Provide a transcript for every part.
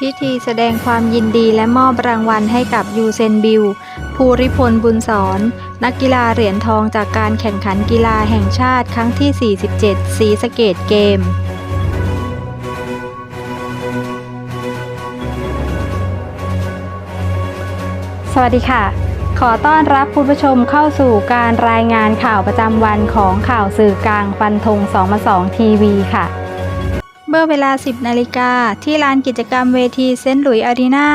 พิธีแสดงความยินดีและมอบรางวัลให้กับยูเซนบิล ภูริพลบุญสอน นักกีฬาเหรียญทองจากการแข่งขันกีฬาแห่งชาติครั้งที่ 47 สีสเกตเกมสวัสดีค่ะ ขอต้อนรับคุณผู้ชมเข้าสู่การรายงานข่าวประจำวันของข่าวสื่อกลางฟันธง2มา2ทีวีค่ะ เมื่อเวลา 10 นาฬิกาที่ลานกิจกรรมเวทีเซนต์หลุยอารีนา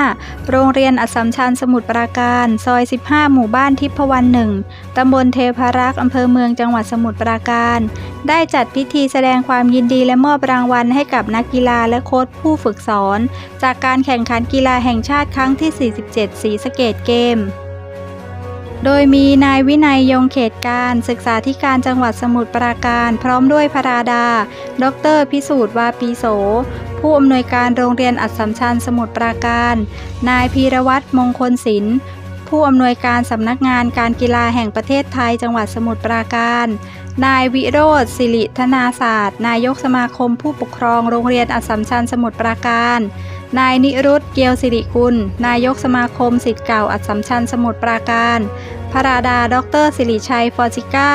โรงเรียนอัสสัมชัญสมุทรปราการ ซอย 15 หมู่บ้านทิพวรรณหนึ่งตำบลเทพารักษ์อำเภอเมืองจังหวัดสมุทรปราการ ได้จัดพิธีแสดงความยินดีและมอบรางวัลให้กับนักกีฬาและโค้ชผู้ฝึกสอน จากการแข่งขันกีฬาแห่งชาติครั้งที่ 47 สีสเกตเกม โดยมีนายวินัยยงเขตการศึกษาธิการจังหวัดสมุทรปราการ พร้อมด้วยพระราดา ดร พิสูจน์วาปีโส ผู้อำนวยการโรงเรียนอัดสัมชัญสมุทรปราการ นายพีรวัตรมงคลศิลป์ ผู้อำนวยการสำนักงานการกีฬาแห่งประเทศไทยจังหวัดสมุทรปราการ นายวิโรธสิริธนาศาสตร์ นายกสมาคมผู้ปกครองโรงเรียนอัสสัมชัญสมุทรปราการ นายนิรุตเกียวสิริกุล นายกสมาคมสิทธิ์เก่าอัสสัมชัญสมุทรปราการพระราดา ดรสิริชัย ฟอร์ซิก้า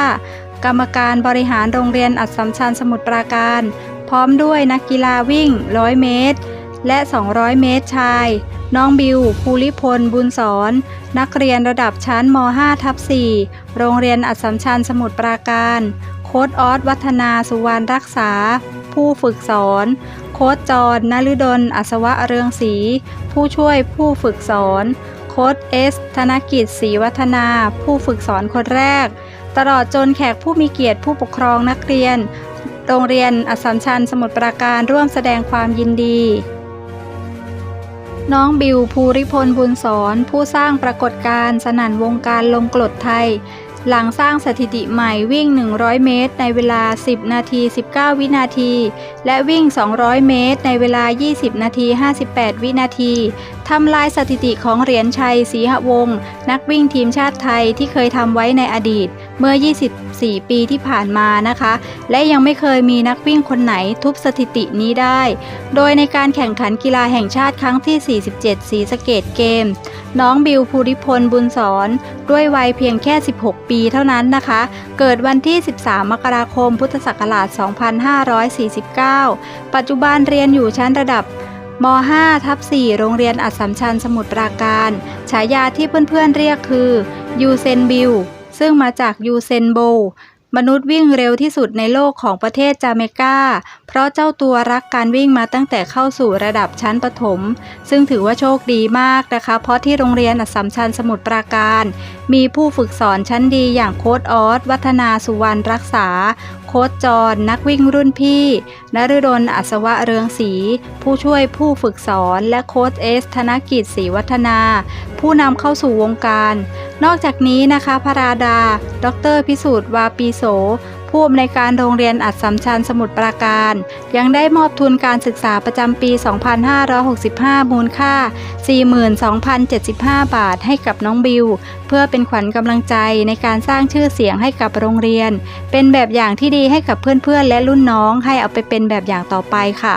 กรรมการบริหารโรงเรียนอัสสัมชัญสมุทรปราการ พร้อมด้วยนักกีฬาวิ่ง 100 เมตร และ 200 เมตรชาย น้องบิว ภูริพล บุญสอน นักเรียนระดับชั้นม 5 ทับ4โรงเรียนอัสสัมชัญสมุทรปราการ โค้ดออส วัฒนาสุวรรณรักษา ผู้ฝึกสอน โค้ดจรนฤดล อัศวะเรืองศรี ผู้ช่วยผู้ฝึกสอน โค้ดเอส ธนกิจศรีวัฒนา ผู้ฝึกสอนคนแรก ตลอดจนแขกผู้มีเกียรติผู้ปกครองนักเรียน โรงเรียนอัสสัมชัญสมุทรปราการร่วมแสดงความยินดี น้องบิวภูริพลบุญสอนผู้สร้างปรากฏการณ์สนั่นวงการลงกรดไทย หลังสร้างสถิติใหม่วิ่ง 100 เมตร ในเวลา 10 นาที 19 วินาที และวิ่ง 200 เมตร ในเวลา 20 นาที 58 วินาที ทำลายสถิติของเหรียญชัยศรีหวงศ์นักวิ่งทีมชาติไทยที่เคยทำไว้ในอดีตเมื่อ 24 ปีที่ผ่านมานะคะ และยังไม่เคยมีนักวิ่งคนไหนทุบสถิตินี้ได้ โดยในการแข่งขันกีฬาแห่งชาติครั้งที่ 47 สีสเกตเกม น้องบิวภูริพลบุญสอน ด้วยวัยเพียงแค่ 16 ปีเท่านั้นนะคะ เกิดวันที่ 13 มกราคม พุทธศักราช 2549 ปัจจุบันเรียนอยู่ชั้นระดับ ม5ทับ4โรงเรียนอัดสัมชัญสมุทรปราการ ฉายาที่เพื่อนๆเรียกคือยูเซนบิลซึ่งมาจากยูเซนโบ มนุษย์วิ่งเร็วที่สุดในโลกของประเทศจาเมกา เพราะเจ้าตัวรักการวิ่งมาตั้งแต่เข้าสู่ระดับชั้นประถม ซึ่งถือว่าโชคดีมากนะคะ เพราะที่โรงเรียนอัสสัมชัญสมุทรปราการ มีผู้ฝึกสอนชั้นดีอย่างโค้ดออสวัฒนาสุวรรณรักษา โค้ดจร นักวิ่งรุ่นพี่นฤดลอัศวะเรืองศรีผู้ช่วยผู้ฝึกสอนและโค้ดเอส ธนกิจศรีวัฒนา ผู้นำเข้าสู่วงการ นอกจากนี้นะคะพระราดา ดร พิสูจน์วาปีโส ผู้อำนวยการโรงเรียนอัดสัมชัญสมุทรปราการ ยังได้มอบทุนการศึกษาประจำปี 2565 มูลค่า 42,075 บาทให้กับน้องบิว เพื่อเป็นขวัญกำลังใจในการสร้างชื่อเสียงให้กับโรงเรียน เป็นแบบอย่างที่ดีให้กับเพื่อนๆ และรุ่นน้องให้เอาไปเป็นแบบอย่างต่อไปค่ะ